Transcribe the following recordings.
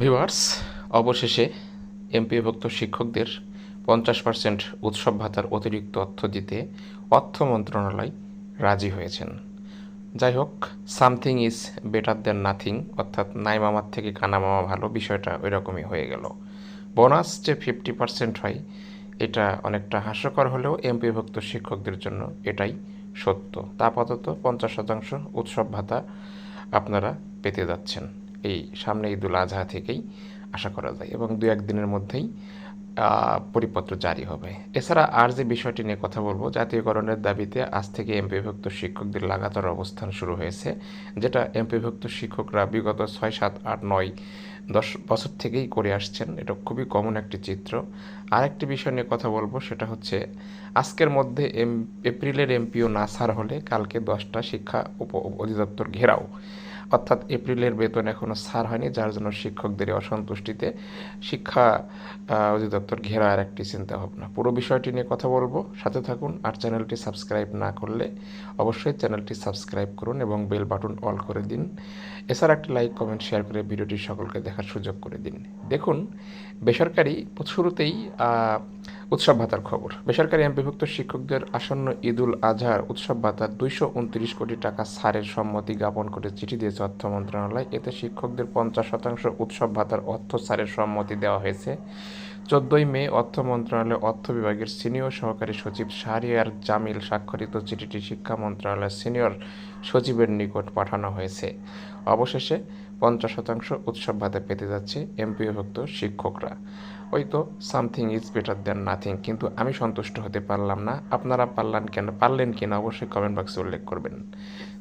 Viewers, অবশেষে এমপিভুক্ত শিক্ষকদের পঞ্চাশ পার্সেন্ট উৎসব ভাতার অতিরিক্ত অর্থ দিতে অর্থ মন্ত্রণালয় রাজি হয়েছেন। যাই হোক, something is better than nothing, অর্থাৎ নাই মামার থেকে কানা মামা ভালো, বিষয়টা ওই রকমই হয়ে গেল। বোনাস যে ফিফটি পার্সেন্ট হয়, এটা অনেকটা হাস্যকর হলেও এমপিভুক্ত শিক্ষকদের জন্য এটাই সত্য। তা আপাতত পঞ্চাশ শতাংশ উৎসব ভাতা আপনারা পেতে যাচ্ছেন। এই সামনে ঈদুল আজহা থেকেই আশা করা যায় এবং দু একদিনের মধ্যেই পরিপত্র জারি হবে। এছাড়া আর যে বিষয়টি নিয়ে কথা বলব, জাতীয়করণের দাবিতে আজ থেকে এমপিভুক্ত শিক্ষকদের লাগাতার অবস্থান শুরু হয়েছে, যেটা এমপিভুক্ত শিক্ষকরা বিগত ছয়, সাত, আট, নয়, দশ বছর থেকেই করে আসছেন। এটা খুবই কমন একটি চিত্র। আরেকটি বিষয় নিয়ে কথা বলব, সেটা হচ্ছে আজকের মধ্যে এম, এপ্রিলের এমপিও না ছাড় হলে কালকে দশটা শিক্ষা উপ, অধিদপ্তর ঘেরাও। অর্থাৎ এপ্রিলের বেতন এখনও ছাড় হয়নি, যার জন্য শিক্ষকদের অসন্তুষ্টিতে শিক্ষা অধিদপ্তর ঘেরা আর একটি চিন্তা ভাবনা পুরো বিষয়টি নিয়ে কথা বলব। সাথে থাকুন আর চ্যানেলটি সাবস্ক্রাইব না করলে অবশ্যই চ্যানেলটি সাবস্ক্রাইব করুন এবং বেল বাটন অল করে দিন। এছাড়া একটি লাইক, কমেন্ট, শেয়ার করে ভিডিওটি সকলকে দেখার সুযোগ করে দিন। দেখুন বেসরকারি শুরুতেই উৎসব ভাতার খবর। বেসরকারি এমপিভুক্ত শিক্ষকদের আসন্ন ঈদুল আজহার উৎসব ভাতা দুইশো উনত্রিশ কোটি টাকা ছাড়ের সম্মতি জ্ঞাপন করে চিঠি দিয়েছে অর্থ মন্ত্রণালয়। এতে শিক্ষকদের পঞ্চাশ শতাংশ উৎসব ভাতার অর্থ ছাড়ের সম্মতি দেওয়া হয়েছে। চোদ্দই মে অর্থ মন্ত্রণালয়ের অর্থ বিভাগের সিনিয়র সহকারী সচিব শাহরিয়ার জামিল স্বাক্ষরিত চিঠিটি শিক্ষা মন্ত্রণালয়ের সিনিয়র সচিবের নিকট পাঠানো হয়েছে। অবশেষে পঞ্চাশ শতাংশ উৎসব ভাতা পেতে যাচ্ছে এমপিভুক্ত শিক্ষকরা। ওই তো something is better than nothing, কিন্তু আমি সন্তুষ্ট হতে পারলাম না। আপনারা পারলেন কেন, পারলেন কিনা? অবশ্যই কমেন্ট বক্সে উল্লেখ করবেন।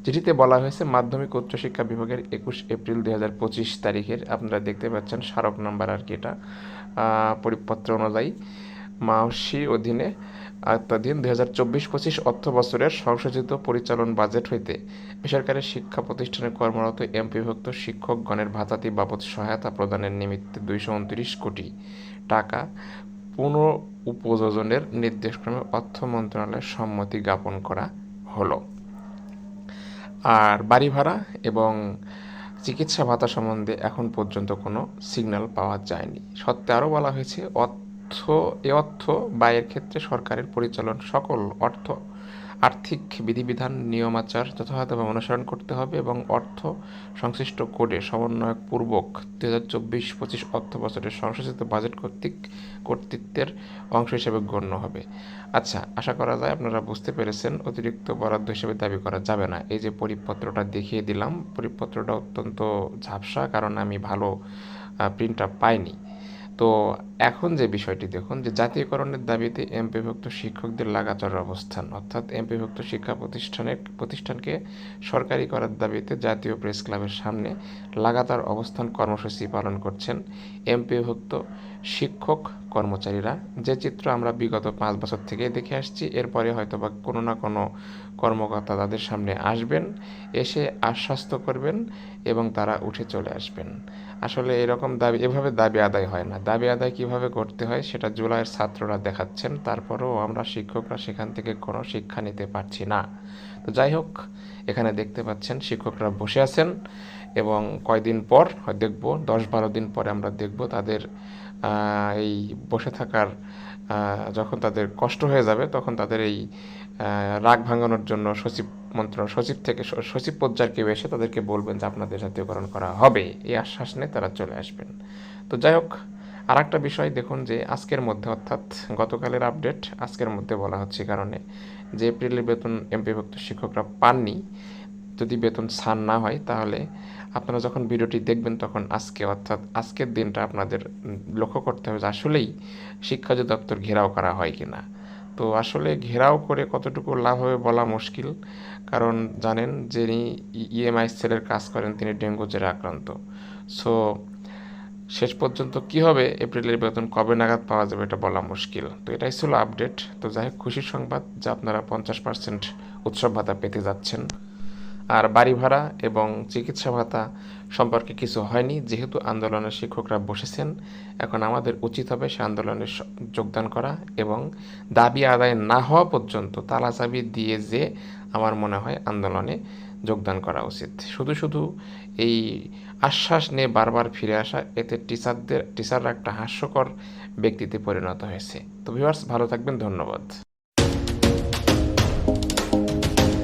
চিঠিতে বলা হয়েছে, মাধ্যমিক উচ্চশিক্ষা বিভাগের একুশ এপ্রিল হাজার পঁচিশ তারিখের আপনারা দেখতে পাচ্ছেন স্মারক নাম্বার আর কি এটা পরিপত্র অনুযায়ী। মাওসি অধীনে আওতাধীন দুই হাজার চব্বিশ পঁচিশ অর্থ বছরের সংশোধিত পরিচালন বাজেট হইতে বেসরকারি শিক্ষা প্রতিষ্ঠানে কর্মরত এমপিভুক্ত শিক্ষকগণের ভাতাতি বাবদ সহায়তা প্রদানের নিমিত্তে দুইশো উনত্রিশ কোটি টাকা পুনঃ উপযোজনের নির্দেশক্রমে অর্থ মন্ত্রণালয়ের সম্মতি জ্ঞাপন করা হলো। আর বাড়ি ভাড়া এবং চিকিৎসা ভাতা সম্বন্ধে এখন পর্যন্ত কোনো সিগন্যাল পাওয়া যায়নি। সত্ত্বে আরও বলা হয়েছে এ অর্থ ব্যয়ের ক্ষেত্রে সরকারের পরিচালন সকল অর্থ, আর্থিক বিধিবিধান, নিয়মাচার যথাযথভাবে অনুসরণ করতে হবে এবং অর্থ সংশ্লিষ্ট কোডে সমন্বয়ক পূর্বক দু হাজার চব্বিশ পঁচিশ অর্থ বছরের সংশোধিত বাজেট কর্তৃক কর্তৃত্বের অংশ হিসেবে গণ্য হবে। আচ্ছা আশা করা যায় আপনারা বুঝতে পেরেছেন, অতিরিক্ত বরাদ্দ হিসেবে দাবি করা যাবে না। এই যে পরিপত্রটা দেখিয়ে দিলাম, পরিপত্রটা অত্যন্ত ঝাপসা, কারণ আমি ভালো প্রিন্টটা পাইনি। তো এখন যে বিষয়টি দেখুন যে জাতীয়করণের দাবিতে এমপিভুক্ত শিক্ষকদের লাগাতার অবস্থান, অর্থাৎ এমপিভুক্ত শিক্ষা প্রতিষ্ঠানের, প্রতিষ্ঠানকে সরকারি করার দাবিতে জাতীয় প্রেস ক্লাবের সামনে লাগাতার অবস্থান কর্মসূচি পালন করছেন এমপিভুক্ত শিক্ষক কর্মচারীরা। যে চিত্র আমরা বিগত পাঁচ বছর থেকে দেখে আসছি, এরপরে হয়তো বা কোনো না কোনো কর্মকর্তা তাদের সামনে আসবেন, এসে আশ্বস্ত করবেন এবং তারা উঠে চলে আসবেন। আসলে এরকম দাবি, এভাবে দাবি আদায় হয় না। দাবি আদায় কীভাবে করতে হয় সেটা জুলাইয়ের ছাত্ররা দেখাচ্ছেন, তারপরেও আমরা শিক্ষকরা সেখান থেকে কোনো শিক্ষা নিতে পারছি না। তো যাই হোক, এখানে দেখতে পাচ্ছেন শিক্ষকরা বসে আছেন এবং কয়দিন পর দেখব, দশ বারো দিন পরে আমরা দেখব তাদের এই বসে থাকার যখন তাদের কষ্ট হয়ে যাবে তখন তাদের এই রাগ ভাঙানোর জন্য সচিব মন্ত্র সচিব থেকে সচিব পর্যায়ের কেউ এসে তাদেরকে বলবেন যে আপনাদের জাতীয়করণ করা হবে। এই আশ্বাস নিয়ে তারা চলে আসবেন। তো যাই হোক আর একটা বিষয় দেখুন যে আজকের মধ্যে, অর্থাৎ গতকালের আপডেট আজকের মধ্যে বলা হচ্ছে কারণে যে এপ্রিলের বেতন এমপিভুক্ত শিক্ষকরা পাননি, যদি বেতন ছাড় না হয় তাহলে আপনারা যখন ভিডিওটি দেখবেন তখন আজকে, অর্থাৎ আজকের দিনটা আপনাদের লক্ষ্য করতে হবে যে আসলেই শিক্ষা যে দপ্তর ঘেরাও করা হয় কি না তো আসলে ঘেরাও করে কতটুকু লাভ হবে বলা মুশকিল, কারণ জানেন যিনি ইএমআই সেলের কাজ করেন তিনি ডেঙ্গু জ্বরে আক্রান্ত। সো শেষ পর্যন্ত কি হবে? এপ্রিলের বেতন কবে নাগাদ পাওয়া যাবে এটা বলা মুশকিল। তো এটাই ছিল আপডেট তো যাই হোক, খুশির সংবাদ যে আপনারা পঞ্চাশ পার্সেন্ট উৎসব ভাতা পেতে যাচ্ছেন। আর বাড়ি ভাড়া এবং চিকিৎসা ভাতা সম্পর্কে কিছু হয়নি। যেহেতু আন্দোলনের শিক্ষকরা বসেছেন, এখন আমাদের উচিত হবে সে আন্দোলনে যোগদান করা এবং দাবি আদায় না হওয়া পর্যন্ত তালা চাবি দিয়ে যে আমার মনে হয় আন্দোলনে যোগদান করা উচিত। শুধু শুধু এই আশ্বাস নিয়ে বারবার ফিরে আসা, এতে টিচারদের টিচাররা একটা হাস্যকর ব্যক্তিতে পরিণত হয়েছে। তো ভিউয়ার্স ভালো থাকবেন, ধন্যবাদ।